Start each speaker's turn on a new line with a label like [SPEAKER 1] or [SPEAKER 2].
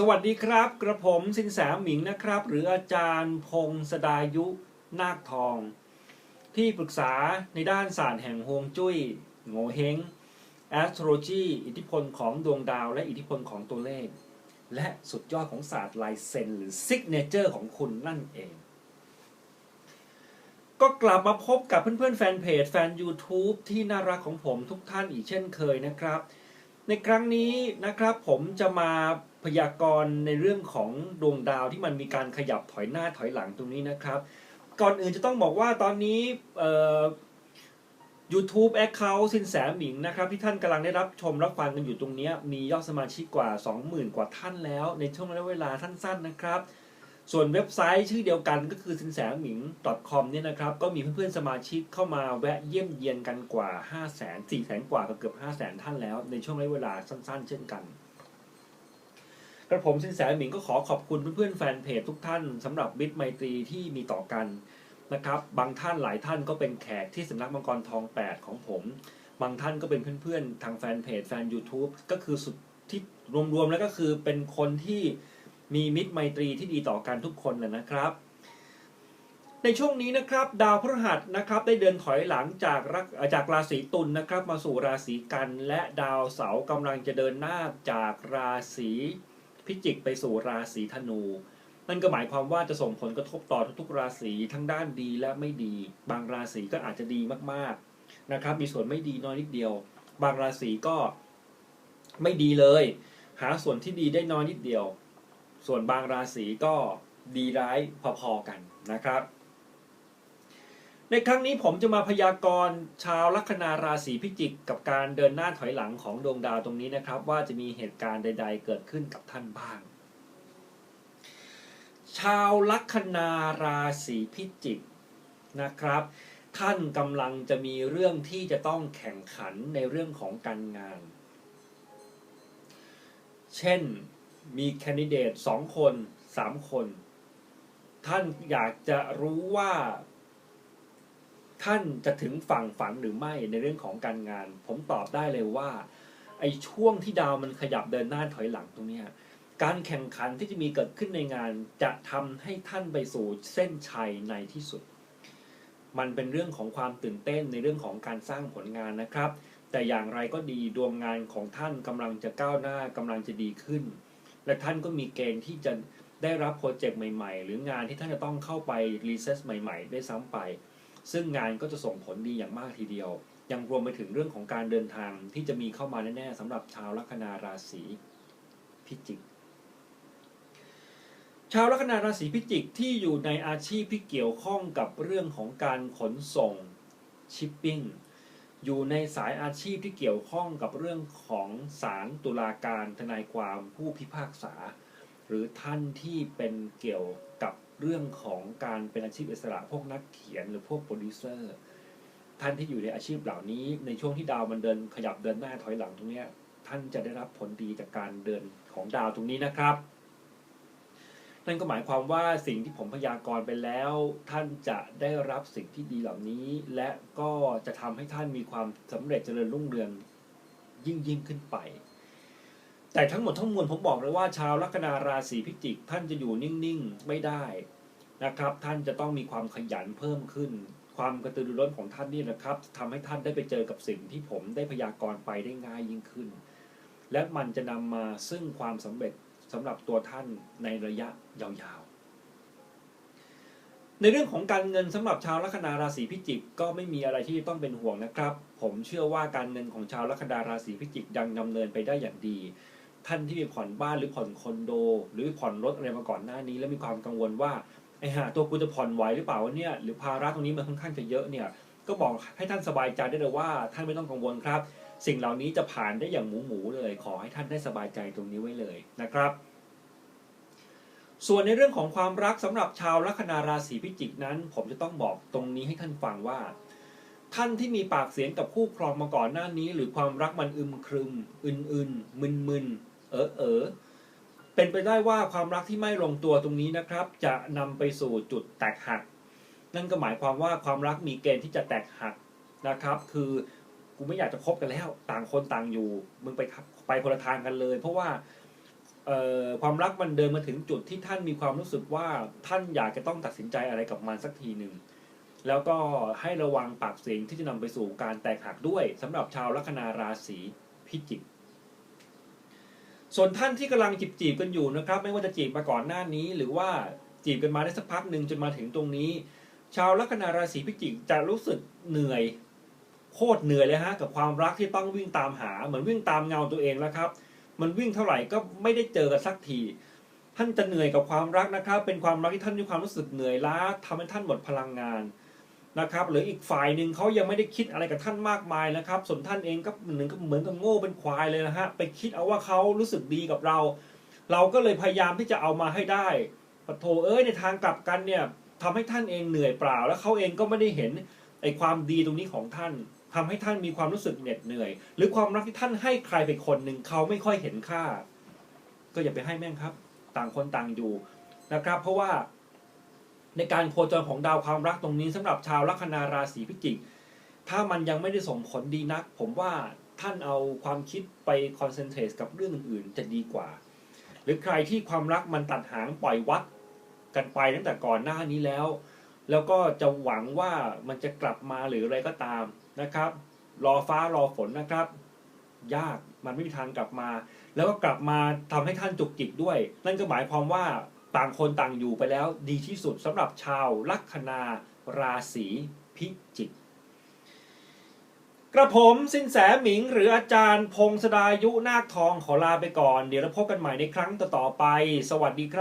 [SPEAKER 1] สวัสดีครับ กระผมสินแสหมิงนะครับ หรืออาจารย์พงศดายุนาคทอง ที่ปรึกษาในด้านศาสตร์แห่งฮวงจุ้ยโงเฮง astrology อิทธิพลของดวงดาวและอิทธิพลของตัวเลข และสุดยอดของศาสตร์ลายเซนหรือ signature ของคุณนั่นเอง ก็กลับมาพบกับเพื่อนๆแฟนเพจแฟน YouTube ที่น่ารักของผมทุกท่านอีกเช่นเคยนะครับ ในครั้งนี้นะครับผมจะมาพยากรณ์ในเรื่องของดวงดาวที่มันมีการขยับถอยหน้าถอยหลังตรงนี้นะครับ ก่อนอื่นจะต้องบอกว่าตอนนี้เอ่อ YouTube Account สินแสหมิงนะครับที่ท่านกำลังได้รับชมรับฟังกันอยู่ตรงนี้ มียอดสมาชิกกว่า 20,000 กว่าท่านแล้วในช่วงระยะเวลาสั้นๆนะครับ ส่วนเว็บไซต์ชื่อเดียวกันก็คือสินแสหมิง .com เนี่ยนะครับ ก็มีเพื่อนๆสมาชิกเข้ามาแวะเยี่ยมเยียนกันกว่า 5 0 0 0 0 0 4 0 0 0 กว่าเกือบ 5 0 0 0 0 ท่านแล้ว ในช่วงระยะเวลาสั้นๆ เช่นกัน กระผมสินแสหมิงก็ขอขอบคุณเพื่อนๆแฟนเพจทุกท่านสำหรับบิทไมตรีที่มีต่อกันนะครับ บางท่านหลายท่านก็เป็นแขกที่สำนักมังกรทอง 8 ของผม บางท่านก็เป็นเพื่อนๆทางแฟนเพจแฟน YouTube ก็คือสุดที่รวมๆแล้วก็คือเป็นคนที่ มีมิตรไมตรีที่ดีต่อกันทุกคนนะนะครับ ในช่วงนี้นะครับ ดาวพฤหัสนะครับ ได้เดินถอยหลังจากรักจากราศีตุลนะครับ มาสู่ราศีกัน และดาวเสาร์กำลังจะเดินหน้าจากราศีพิจิกไปสู่ราศีธนูนั่นก็หมายความว่าจะส่งผลกระทบต่อทุกๆราศีทั้งด้านดีและไม่ดี บางราศีก็อาจจะดีมากๆนะครับ มีส่วนไม่ดีน้อยนิดเดียว บางราศีก็ไม่ดีเลย หาส่วนที่ดีได้น้อยนิดเดียว ส่วนบางราศีก็ดีร้ายพอๆกันนะครับ ในครั้งนี้ผมจะมาพยากรณ์ชาวลัคนาราศีพิจิก กับการเดินหน้าถอยหลังของดวงดาวตรงนี้นะครับ ว่าจะมีเหตุการณ์ใด ๆ เกิดขึ้นกับท่านบ้าง ชาวลัคนาราศีพิจิกนะครับ ท่านกำลังจะมีเรื่องที่จะต้องแข่งขันในเรื่องของการงาน เช่น มีแคนดิเดตสองคนสามคน ท่านอยากจะรู้ว่า ท่านจะถึงฝั่งฝันหรือไม่ในเรื่องของการงาน ผมตอบได้เลยว่า ไอ้ช่วงที่ดาวมันขยับเดินหน้าถอยหลังตรงนี้การแข่งขันที่จะมีเกิดขึ้นในงาน จะทำให้ท่านไปสู่เส้นชัยในที่สุด มันเป็นเรื่องของความตื่นเต้นในเรื่องของการสร้างผลงานนะครับ แต่อย่างไรก็ดีดวงงานของท่านกำลังจะก้าวหน้ากำลังจะดีขึ้น และท่านก็มีเกณฑ์ที่จะได้รับโปรเจกต์ใหม่ ๆ หรืองานที่ท่านจะต้องเข้าไปรีเซ็ตใหม่ ๆ ได้ซ้ำไป ซึ่งงานก็จะส่งผลดีอย่างมากทีเดียว ยังรวมไปถึงเรื่องของการเดินทางที่จะมีเข้ามาแน่ๆสำหรับชาวลัคนาราศีพิจิก ชาวลัคนาราศีพิจิกที่อยู่ในอาชีพที่เกี่ยวข้องกับเรื่องของการขนส่งชิปปิ้ง อยู่ในสายอาชีพที่เกี่ยวข้องกับเรื่องของศาลตุลาการทนายความผู้พิพากษา หรือท่านที่เป็นเกี่ยวกับเรื่องของการเป็นอาชีพอิสระพวกนักเขียนหรือพวกโปรดิวเซอร์ท่านที่อยู่ในอาชีพเหล่านี้ในช่วงที่ดาวมันเดินขยับเดินหน้าถอยหลังตรงเนี้ยท่านจะได้รับผลดีจากการเดินของดาวตรงนี้นะครับ นั่นก็หมายความว่าสิ่งที่ผมพยากรณ์ไปแล้ว ท่านจะได้รับสิ่งที่ดีเหล่านี้ และก็จะทำให้ท่านมีความสำเร็จเจริญรุ่งเรืองยิ่งยิ่งขึ้นไป แต่ทั้งหมดทั้งมวลผมบอกเลยว่า ชาวลัคนาราศีพิจิก ท่านจะอยู่นิ่งๆไม่ได้นะครับ ท่านจะต้องมีความขยันเพิ่มขึ้น ความกระตือรือร้นของท่านนี่นะครับทำให้ท่านได้ไปเจอกับสิ่งที่ผมได้พยากรณ์ไปได้ง่ายยิ่งขึ้น และมันจะนำมาซึ่งความสำเร็จ สำหรับตัวท่านในระยะยาวๆ ในเรื่องของการเงินสำหรับชาวลัคนาราศีพิจิกก็ไม่มีอะไรที่ต้องเป็นห่วงนะครับ ผมเชื่อว่าการเงินของชาวลัคนาราศีพิจิกยังดำเนินไปได้อย่างดี ท่านที่มีผ่อนบ้านหรือผ่อนคอนโด หรือผ่อนรถอะไรมาก่อนหน้านี้ แล้วมีความกังวลว่าไอ้ห่าตัวกูจะผ่อนไหวหรือเปล่าเนี่ยหรือภาระตรงนี้มันค่อนข้างจะเยอะเนี่ยก็บอกให้ท่านสบายใจได้เลยว่าท่านไม่ต้องกังวลครับ สิ่งเหล่านี้จะผ่านได้อย่างหมูหมูเลย ขอให้ท่านได้สบายใจตรงนี้ไว้เลยนะครับ ส่วนในเรื่องของความรักสำหรับชาวลัคนาราศีพิจิกนั้น ผมจะต้องบอกตรงนี้ให้ท่านฟังว่า ท่านที่มีปากเสียงกับคู่ครองมาก่อนหน้านี้ หรือความรักมันอึมครึม อึนๆมึนๆเออเออเป็นไปได้ว่าความรักที่ไม่ลงตัวตรงนี้นะครับ จะนำไปสู่จุดแตกหัก นั่นก็หมายความว่าความรักมีเกณฑ์ที่จะแตกหักนะครับ คือ กูไม่อยากจะคบกันแล้ว ต่างคนต่างอยู่ มึงไปไปคนละทางกันเลย เพราะว่าเออความรักมันเดินมาถึงจุดที่ท่านมีความรู้สึกว่าท่านอยากจะต้องตัดสินใจอะไรกับมันสักทีหนึ่งแล้วก็ให้ระวังปากเสียงที่จะนำไปสู่การแตกหักด้วยสำหรับชาวลัคนาราศีพิจิก ส่วนท่านที่กำลังจีบจีบๆกันอยู่นะครับ ไม่ว่าจะจีบมาก่อนหน้านี้ หรือว่าจีบกันมาได้สักพักหนึ่งจนมาถึงตรงนี้ ชาวลัคนาราศีพิจิกจะรู้สึกเหนื่อย โคตรเหนื่อยเลยฮะกับความรักที่ต้องวิ่งตามหา เหมือนวิ่งตามเงาตัวเองแล้วครับ มันวิ่งเท่าไหร่ก็ไม่ได้เจอกันสักที ท่านจะเหนื่อยกับความรักนะครับ เป็นความรักที่ท่านมีความรู้สึกเหนื่อยล้าทำให้ท่านหมดพลังงานนะครับ หรืออีกฝ่ายหนึ่งเขายังไม่ได้คิดอะไรกับท่านมากมายนะครับ ส่วนท่านเองก็เหมือนกับเหมือนกับโง่เป็นควายเลยนะฮะไปคิดเอาว่าเขารู้สึกดีกับเรา เราก็เลยพยายามที่จะเอามาให้ได้ปะโถเอ้ยในทางกลับกันเนี่ยทำให้ท่านเองเหนื่อยเปล่า แล้วเขาเองก็ไม่ได้เห็นไอ้ความดีตรงนี้ของท่าน ทำให้ท่านมีความรู้สึกเหน็ดเหนื่อย หรือความรักที่ท่านให้ใครไปคนหนึ่งเขาไม่ค่อยเห็นค่า ก็อย่าไปให้แม่งครับ ต่างคนต่างอยู่นะครับ เพราะว่าในการโคจรของดาวความรักตรงนี้สำหรับชาวลัคนาราศีพิจิก ถ้ามันยังไม่ได้ส่งผลดีนัก ผมว่าท่านเอาความคิดไปคอนเซนเทรตกับเรื่องอื่นๆจะดีกว่า หรือใครที่ความรักมันตัดหางปล่อยวัดกันไปตั้งแต่ก่อนหน้านี้แล้ว แล้วก็จะหวังว่ามันจะกลับมาหรืออะไรก็ตามนะครับ รอฟ้ารอฝนนะครับ ยากมันไม่มีทางกลับมา แล้วก็กลับมาทำให้ท่านจุกจิกด้วย นั่นก็หมายความว่าต่างคนต่างอยู่ไปแล้วดีที่สุดสำหรับชาวลัคนาราศีพิจิกกระผมสินแสหมิง หรืออาจารย์พงศดายุนาคทองขอลาไปก่อน เดี๋ยวเราพบกันใหม่ในครั้งต่อๆไป สวัสดีครับ